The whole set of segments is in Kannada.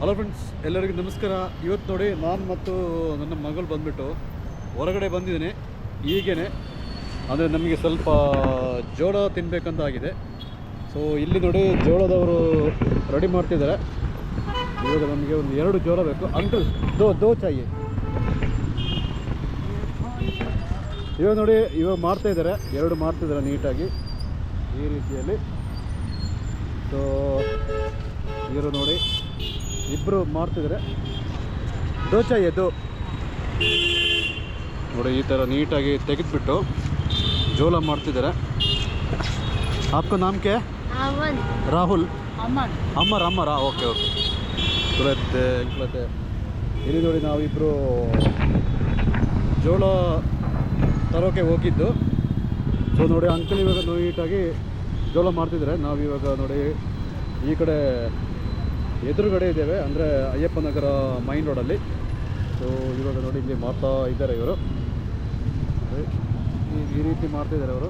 ಹಲೋ ಫ್ರೆಂಡ್ಸ್ ಎಲ್ಲರಿಗೂ ನಮಸ್ಕಾರ. ಇವತ್ತು ನೋಡಿ ನಾನು ಮತ್ತು ನನ್ನ ಮಗಳು ಬಂದ್ಬಿಟ್ಟು ಹೊರಗಡೆ ಬಂದಿದ್ದೀನಿ. ಈಗೇನೆ, ಅಂದರೆ ನಮಗೆ ಸ್ವಲ್ಪ ಜೋಳ ತಿನ್ನಬೇಕಂತ ಆಗಿದೆ. ಸೊ ಇಲ್ಲಿ ನೋಡಿ ಜೋಳದವರು ರೆಡಿ ಮಾಡ್ತಿದ್ದಾರೆ. ಇವಾಗ ನಮಗೆ ಒಂದು ಎರಡು ಜೋಳ ಬೇಕು. ಅಂಕಲ್ ದೋ ದೋ ಚಾಯಿ. ಇವಾಗ ನೋಡಿ, ಇವಾಗ ಮಾಡ್ತಾ ಇದ್ದಾರೆ. ಎರಡು ಮಾಡ್ತಿದ್ದಾರೆ ನೀಟಾಗಿ. ಈ ರೀತಿಯಲ್ಲಿ. ಸೊ ಇವರು ನೋಡಿ ಇಬ್ಬರು ಮಾಡ್ತಿದ್ದಾರೆ ದೋ ಚಾಯಿ ದೋ ನೋಡಿ ಈ ಥರ ನೀಟಾಗಿ ತೆಗೆದುಬಿಟ್ಟು ಜೋಳ ಮಾಡ್ತಿದ್ದಾರೆ आपका नाम क्या है ಅಮನ್ ರಾಹುಲ್ ಅಮನ್ ಅಮ್ಮರ್ ಅಮ್ಮರ ಓಕೆ ಓಕೆ ಕುಲತ್ತೆ ಕುಲತ್ತೆ ಇಲ್ಲಿ ನೋಡಿ ನಾವಿಬ್ಬರು ಜೋಳ ತರೋಕೆ ಹೋಗಿದ್ದು ಸೊ ನೋಡಿ ಅಂಕಲ್ ಇವಾಗ ನೀಟಾಗಿ ಜೋಳ ಮಾಡ್ತಿದ್ದಾರೆ ನಾವಿವಾಗ ನೋಡಿ ಈ ಕಡೆ ಎದುರುಗಡೆ ಇದ್ದೇವೆ ಅಂದರೆ ಅಯ್ಯಪ್ಪ ನಗರ ಮೈನ್ ರೋಡಲ್ಲಿ ಸೊ ಇವಾಗ ನೋಡಿ ಇಲ್ಲಿ ಮಾಡ್ತಾ ಇದ್ದಾರೆ ಇವರು ಅದೇ ಈ- ಈ ರೀತಿ ಮಾಡ್ತಿದ್ದಾರೆ ಅವರು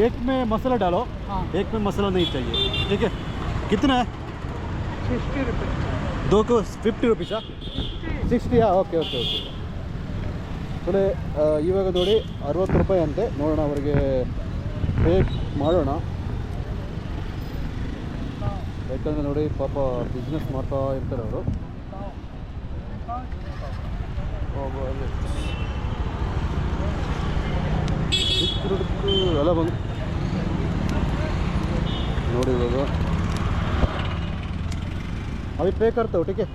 ಏಕ್ ಮೇ ಮಸಾಲ ಡಾಲೋ हाँ एक में मसाला नहीं चाहिए ठीक है कितना है ಫಿಫ್ಟಿ ರುಪೀಸ್ दो को ಫಿಫ್ಟಿ ರುಪೀಸಾ ಸಿಕ್ಸ್ಟಿಯಾ ಓಕೆ ಓಕೆ ಓಕೆ ನೋಡಿ ಆ, ಇವಾಗ ನೋಡಿ ಅರವತ್ತು ರೂಪಾಯಿ ಅಂತೆ ನೋಡೋಣ ಅವರಿಗೆ ಪೇ ಮಾಡೋಣ ಯಾಕಂದರೆ ನೋಡಿ ಪಾಪ ಬಿಸ್ನೆಸ್ ಮಾಡ್ತಾ ಇರ್ತಾರೆ ಅವರು. ಎಲ್ಲ ಬಂದು ನೋಡಿ ಇವಾಗ. ಅಭಿ ಪೇ ಕರ್ತಾವ ಟಿಕೆ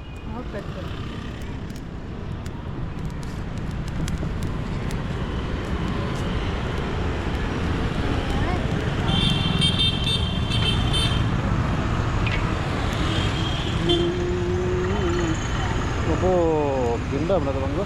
అబ్బో కింద ఉన్నది బంగు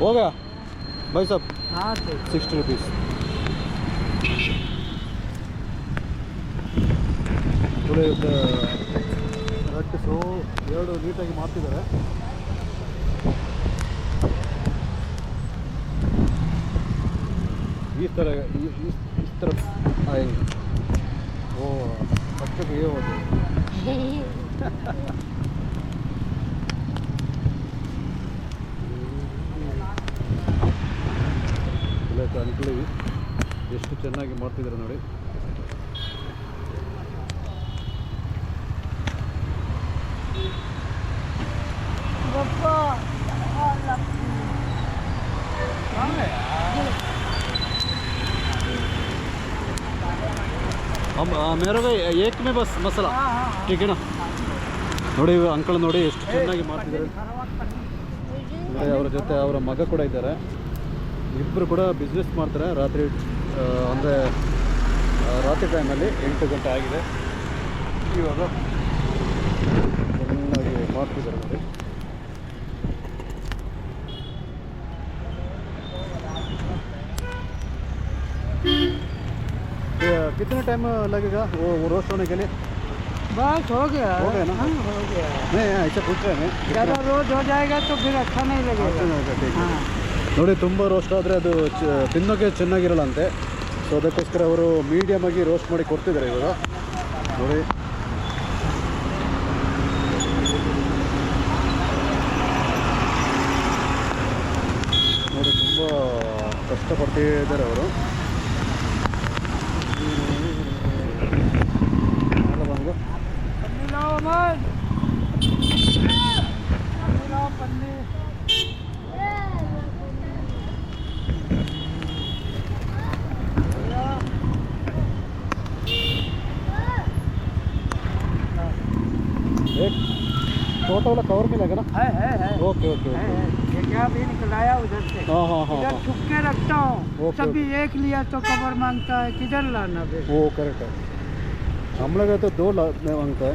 हो गया भाई साहब हाँ तो ಸಿಕ್ಸ್ಟಿ ರುಪೀಸ್ ನೋಡಿ ಕರೆಕ್ಟ್ ಸೊ ಎರಡು ನೀಟಾಗಿ ಮಾಡ್ತಿದ್ದಾರೆ ಈ ಥರ ಈ ಈ- ಈ ಥರ ಆಯ್. ಓ ಪಕ್ಕಕ್ಕೆ ये ಮತ್ತು ಅನುಕೂಲ ಎಷ್ಟು ಚೆನ್ನಾಗಿ ಮಾಡ್ತಿದ್ದಾರೆ ನೋಡಿ. ಮೇರವೇ ಏಕಮೇ ಬಸ್ ಮಸಾಲ. ಟೀಕೆನಾ ನೋಡಿ ಅಂಕಲ್ ನೋಡಿ ಎಷ್ಟು ಚೆನ್ನಾಗಿ ಮಾಡ್ತಿದ್ದಾರೆ. ಅವರ ಜೊತೆ ಅವರ ಮಗ ಕೂಡ ಇದ್ದಾರೆ. ಇಬ್ಬರು ಕೂಡ ಬಿಸ್ನೆಸ್ ಮಾಡ್ತಾರೆ ರಾತ್ರಿ ಅಂದರೆ ರಾತ್ರಿ ಟೈಮಲ್ಲಿ ಎಂಟು ಗಂಟೆ ಆಗಿದೆ ಇವಾಗ ಚೆನ್ನಾಗಿ ಮಾಡ್ತಿದ್ದಾರೆ ನೋಡಿ ये कितना टाइम लगेगा वो वो रोस्ट होने के लिए बस हो गया हो गया ना? हाँ, हो गया नहीं ऐसा पूछ रहे हैं ज़्यादा रोज हो जाएगा तो फिर अच्छा नहीं लगेगा हाँ ನೋಡಿ, ತುಂಬ ರೋಸ್ಟ್ ಆದರೆ ಅದು ಚ ತಿನ್ನೋಕ್ಕೆ ಚೆನ್ನಾಗಿರಲ್ಲ ಅಂತೆ ಸೊ ಅದಕ್ಕೋಸ್ಕರ ಅವರು ಮೀಡಿಯಮ್ ಆಗಿ ರೋಸ್ಟ್ ಮಾಡಿ ಕೊಡ್ತಿದ್ದಾರೆ ಇವಾಗ. ನೋಡಿ. ನೋಡಿ, ತುಂಬ ಕಷ್ಟಪಡ್ತಿದ್ದಾರೆ ಅವರು. छोटा वाला कवर मिलेगा ना? है है है। ओके ओके है, है। ये क्या भी अभी निकलाया उधर से? हाँ हाँ हाँ इधर हाँ। छुप के रखता हूँ। सभी एक लिया तो कवर माँगता है। किधर लाना वो करेक्ट है। हम लोग तो दो माँगता है।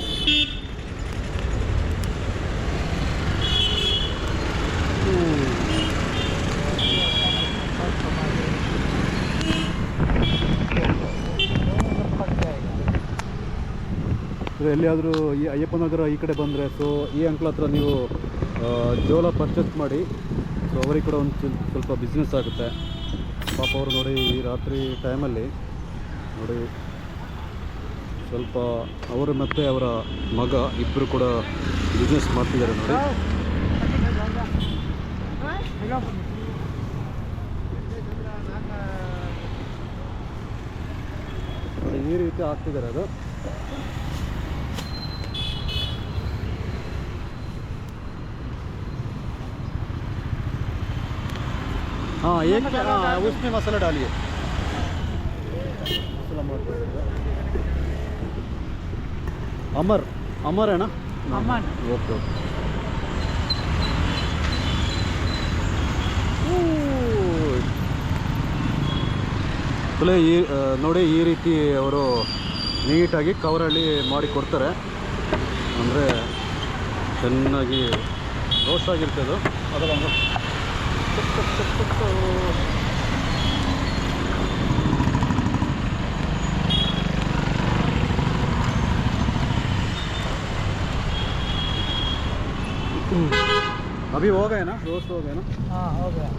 ಇದು ಎಲ್ಲಿಯಾದರೂ ಈ ಅಯ್ಯಪ್ಪ ನಗರ ಈ ಕಡೆ ಬಂದರೆ ಸೊ ಈ ಅಂಕಲ್ ಹತ್ರ ನೀವು ಜೋಳ ಪರ್ಚೇಸ್ ಮಾಡಿ ಸೊ ಅವರಿಗೆ ಕೂಡ ಒಂದು ಸ್ವಲ್ಪ ಬಿಸ್ನೆಸ್ ಆಗುತ್ತೆ. ಪಾಪ ಅವರು ನೋಡಿ ಈ ರಾತ್ರಿ ಟೈಮಲ್ಲಿ ನೋಡಿ ಸ್ವಲ್ಪ ಅವರು ಮತ್ತು ಅವರ ಮಗ ಇಬ್ಬರು ಕೂಡ ಬಿಸ್ನೆಸ್ ಮಾಡ್ತಿದ್ದಾರೆ ನೋಡಿ. ಈ ರೀತಿ ಆಗ್ತಿದ್ದಾರೆ ಅದು. हाँ एक हाँ उसमें मसाला डालिए मसाला ಮಾಡ್ತಾ ಇದ್ದಾರೆ. अमर अमर है ना अमन ಓಕೆ ಓಕೆ ತಲೆ ಈ ಆ, ನೋಡಿ ಈ ರೀತಿ ಅವರು ನೀಟಾಗಿ ಕವರಲ್ಲಿ ಮಾಡಿ ಕೊಡ್ತಾರೆ ಅಂದರೆ ಚೆನ್ನಾಗಿ ರೋಸ್ಟ್ ಆಗಿರ್ತದೆ ಅದು अभी हो गए ना? रोस्ट हो गए ना? हाँ हो गया।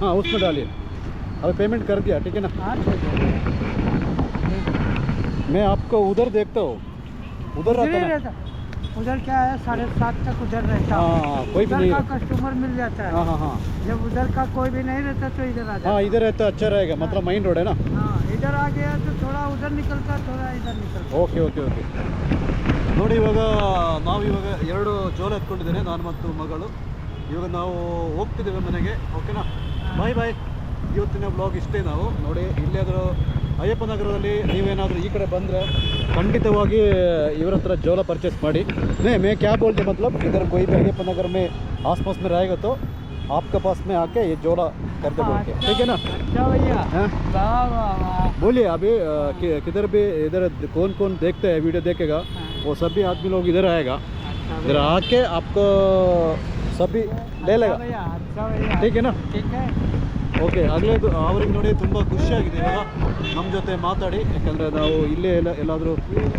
हाँ उसमें डालिए। अभी पेमेंट कर दिया ठीक है ना? हाँ ठीक है। मैं आपको उधर देखता हूँ। उधर उधर रहता ही ना रहता उधर क्या है साढ़े सात तक उधर रहता हूँ। हाँ कोई भी उधर नहीं का कस्टमर मिल जाता हाँ है हाँ हाँ जब उधर का कोई भी नहीं रहता तो इधर आ जाता हाँ इधर रहता अच्छा रहेगा मतलब माइन रोड है ना हाँ इधर आ गया तो थोड़ा उधर निकलता थोड़ा इधर निकलता ಓಕೆ ಓಕೆ ಓಕೆ ನೋಡಿ ಇವಾಗ ನಾವು ಇವಾಗ ಎರಡು ಜೋಳ ಎತ್ಕೊಂಡಿದ್ದೇನೆ ನಾನು ಮತ್ತು ಮಗಳು ಇವಾಗ ನಾವು ಹೋಗ್ತಿದ್ದೇವೆ ಮನೆಗೆ ಓಕೆನಾ ಬಾಯ್ ಬಾಯ್ ಇವತ್ತಿನ ಬ್ಲಾಗ್ ಇಷ್ಟೇ ನಾವು ನೋಡಿ ಇಲ್ಲಾದರೂ ಅಯ್ಯಪ್ಪ ನಗರದಲ್ಲಿ ನೀವೇನಾದರೂ ಈ ಕಡೆ ಬಂದರೆ ಖಂಡಿತವಾಗಿ ಇವ್ರ ಹತ್ರ ಜೋಳ ಪರ್ಚೇಸ್ ಮಾಡಿ नहीं मैं क्या बोलते मतलब इधर कोई भी अयप्पा नगर में आसपास में रहेगा तो आपके पास में आके ये जोड़ा कर दे बोल के ठीक है ना अच्छा भैया हाँ वाह वाह वाह बोलिए अभी अ, कि- किधर भी इधर कौन कौन देखते हैं वीडियो देखेगा वो सभी आदमी लोग इधर आएगा अच्छा इधर आके आपको सभी ले अच्छा लेगा भैया अच्छा भैया ठीक है ना ठीक है ಓಕೆ ಆಗಲೇ ಅವ್ರಿಗೆ ನೋಡಿ ತುಂಬ ಖುಷಿಯಾಗಿದೆ ಇವಾಗ ನಮ್ಮ ಜೊತೆ ಮಾತಾಡಿ. ಯಾಕಂದರೆ ನಾವು ಇಲ್ಲೇ ಎಲ್ಲ, ಎಲ್ಲಾದರೂ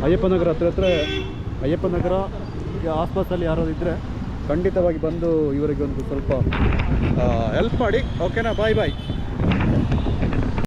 ಅಯ್ಯಪ್ಪನಗರ ಹತ್ರ ಹತ್ರ ಅಯ್ಯಪ್ಪ ನಗರ ಈ ಆಸ್ಪಾಸಲ್ಲಿ ಯಾರಾದ್ರು ಇದ್ದರೆ ಖಂಡಿತವಾಗಿ ಬಂದು ಇವರಿಗೆ ಒಂದು ಸ್ವಲ್ಪ ಹೆಲ್ಪ್ ಮಾಡಿ. ಓಕೆನಾ ಬಾಯ್ ಬಾಯ್